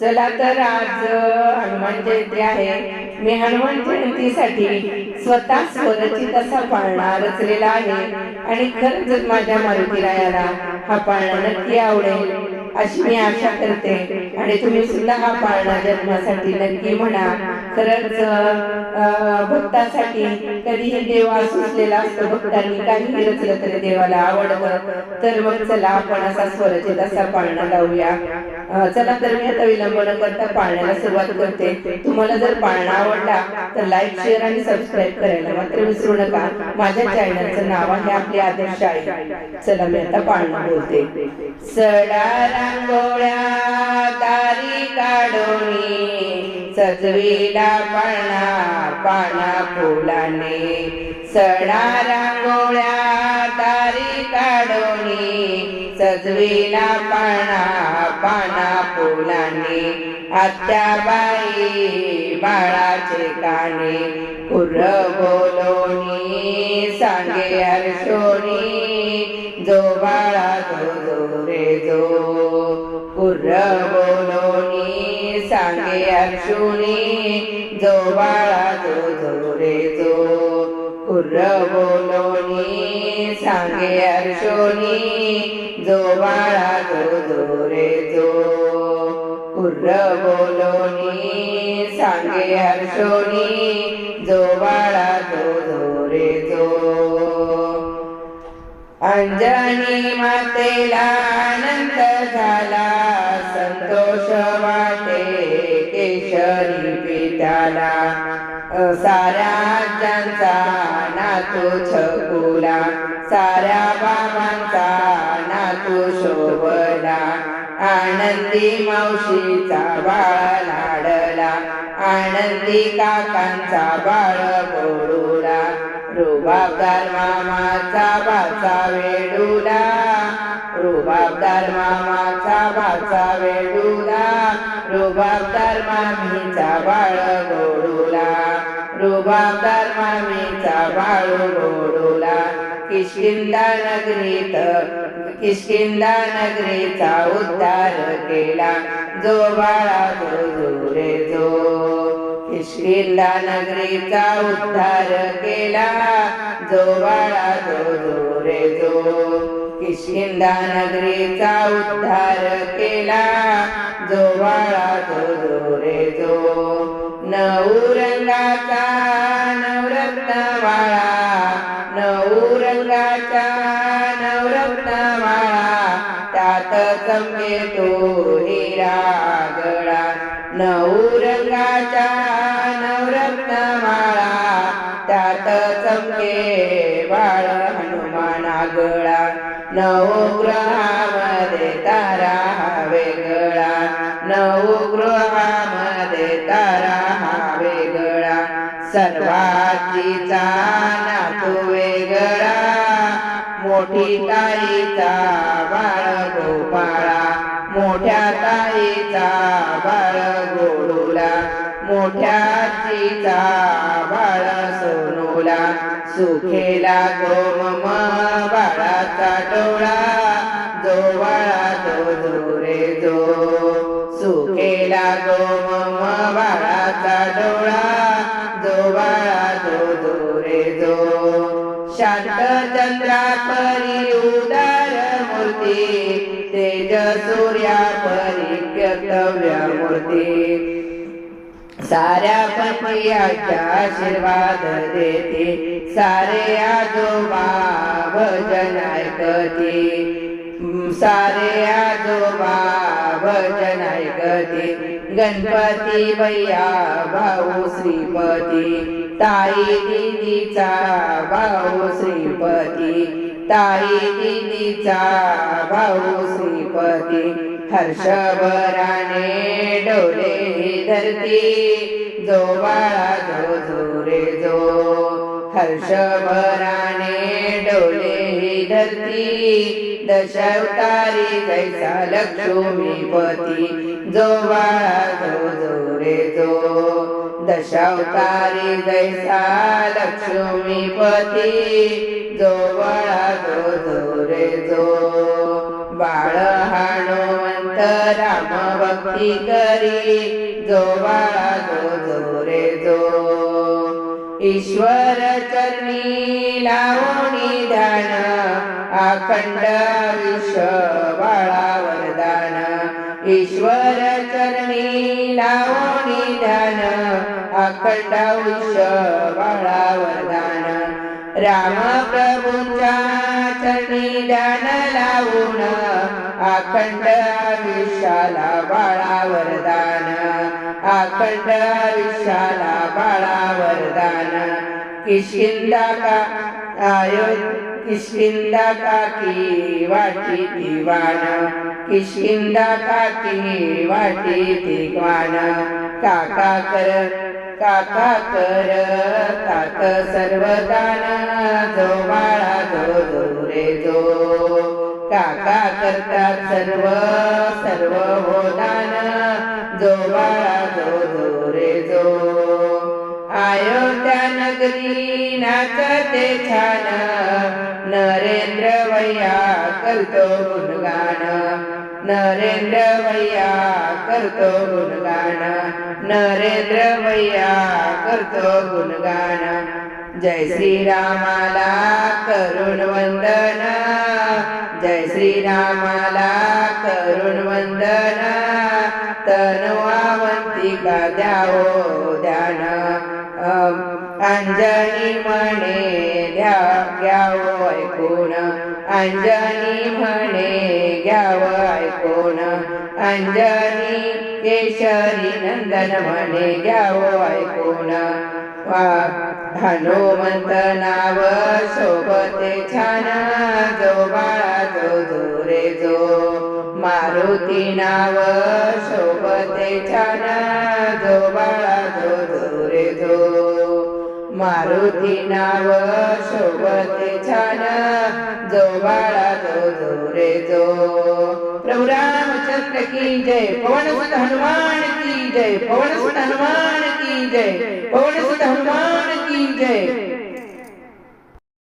चला तर आज हनुमान जयंती आहे. मी हनुमान जयंतीसाठी स्वतः स्वरचित असा पाळणा रचलेला आहे. आणि खरंच माझ्या मारुतीरायाला हा पाळणा नक्की आवडेल अशी मी आशा करते. आणि तुम्ही सुद्धा हा पाळणा जन्मासाठी नक्की म्हणा. खरंच भक्तांसाठी भक्तासाठी कधीही देव सुचलेला असतो भक्तांनी काही रचलं तरी देवाला आवडतं. तर मग चला आपण असा स्वरचित असा पाळणा लावूया. चला तर मी आता विलंब न करता पाळण्याला सुरुवात करते. तुम्हाला जर पाळणा आवडला तर लाईक शेअर आणि सबस्क्राईब करायला मात्र विसरू नका. माझ्या चॅनलचं नाव आहे आपली आदर्श आई. चला मी आता पाळणा बोलते. सडा रांगोळ्या तारी काढोनी सजविला पाना पाना फुलाने सडा रांगोळ्या तारी काढोनी सजविला पाना पाना फुलाने आत्याबाई बाळाचे काने कुर बोलोनी सांगे हर्षोनी जो बाळा जो जो रे जो कुर सांगे हर्षोनी जो बाळा जो रे जो कुर्र बोलोनी सांगे हर्षोनी जो बाळा जो रे जो कुर्र बोलोनी सांगे हर्षोनी जो बाळा जो रे जो. अंजनी मातेला आनंद झाला. झाला साऱ्या आज्यांचा नातू छकुला. साऱ्या बाबांचा नातू शोभला. आनंदी मावशीचा बाळ लाडला. आनंदी काकांचा बाळ गोडूला रुबाबदार मामाचा भाचा वेडूला. रुबाबदार मामाचा भाचा वेडूला. रुबाबदार मामीचा बाळ गोडूला. रुबाबदार मामीचा बाळ गोडूला. किशकिंदा नगरीत किशकिंदा नगरीचा उद्धार केला. जो बाळा जो जो नगरीचा उद्धार केला. जो बाळा जो जो रे जो किशकिंदा नगरीचा उद्धार केला. जो बाळा जो बाळ हनुमाना गळा नवग्रहामध्ये तारा हा वेगळा नवग्रहामध्ये तारा हा वेगळा सर्वाचीचा नातू वेगळा मोठी ताईचा बाळ गोपाळा मोठ्या ताईचा बाळ गोडूला मोठ्याचीचा बाळ सोनूला सुखेला गोमम बाळाचा डोळा जो बाळा तो जो रे जो. सुखेला गोमम बाळाचा डोळा जो बाळा जो जो. रे जो शांत चंद्रा परी उदार मूर्ती तेज सूर्या परी कर्तव्य मूर्ती. साऱ्या पतियाच्या आशीर्वाद देते. सारे आजोबा भजन ऐकते. सारे आजोबा भजन ऐकते. गणपती भैया भाऊ श्रीपती. ताई दिदीचा भाऊ श्रीपती. ताई दिदीचा भाऊ श्रीपती. हर्षभराने डोले धरती. जो बाळा जो जो रे जो हर्षभराने डोले धरती. दशावतारी जैसा लक्ष्मीपती जो बाळा जो जो रे जो दशावतारी जैसा लक्ष्मीपती जो बाळा जो जो रे जो बाळ हनुमंत राम भक्ती करी जो बाळा जो जो रे जो ईश्वर चरणी लावणी ध्यान अखंड आयुष्य बाळा वरदान. ईश्वर चरणी लावणी ध्यान अखंड आयुष्य बाळा वरदान. राम प्रभूंच्या चरणी दान लावून अखंड आयुष्याला बाळा वरदान अखंड आयुष्याला बाळा वरदान किशकिंदा का आयो किशकिंदा काकी वाटी दिवान किशकिंदा काकी वाटी दिवान काका कर काका कर तात सर्वदान जो बाळा जो जो. रे जो काका करतात सर्व सर्व होदान जो बाळा जो जो. रे जो अयोध्या नगरी नाचते छान. नरेंद्र वैया करतो गुणगान. नरेंद्र भैया करतो गुणगान नरेंद्र भैया करतो गुणगान. जय श्रीरामाला करुण वंदना जय श्रीरामाला करुण वंदन. तनुवावंतिका द्यावो ध्यान अंजनी म्हणे द्या घ्यावो ऐकून. अंजनी म्हणे घ्यावं ऐकून अंजनी केशरी नंदन म्हणे घ्यावो ऐकून। वा- हनुमंत नाव शोभते छान जो बाळा जो जो जो। मारुती नाव शोभते छान जो बाळा जो जो जो। मारुती नाव शोभते छान. जो बाळा जो जो रे जो. प्रभू रामचंद्र की जय पवन सुत हनुमान की जय पवन सुत हनुमान की जय पवन सुत हनुमान की जय.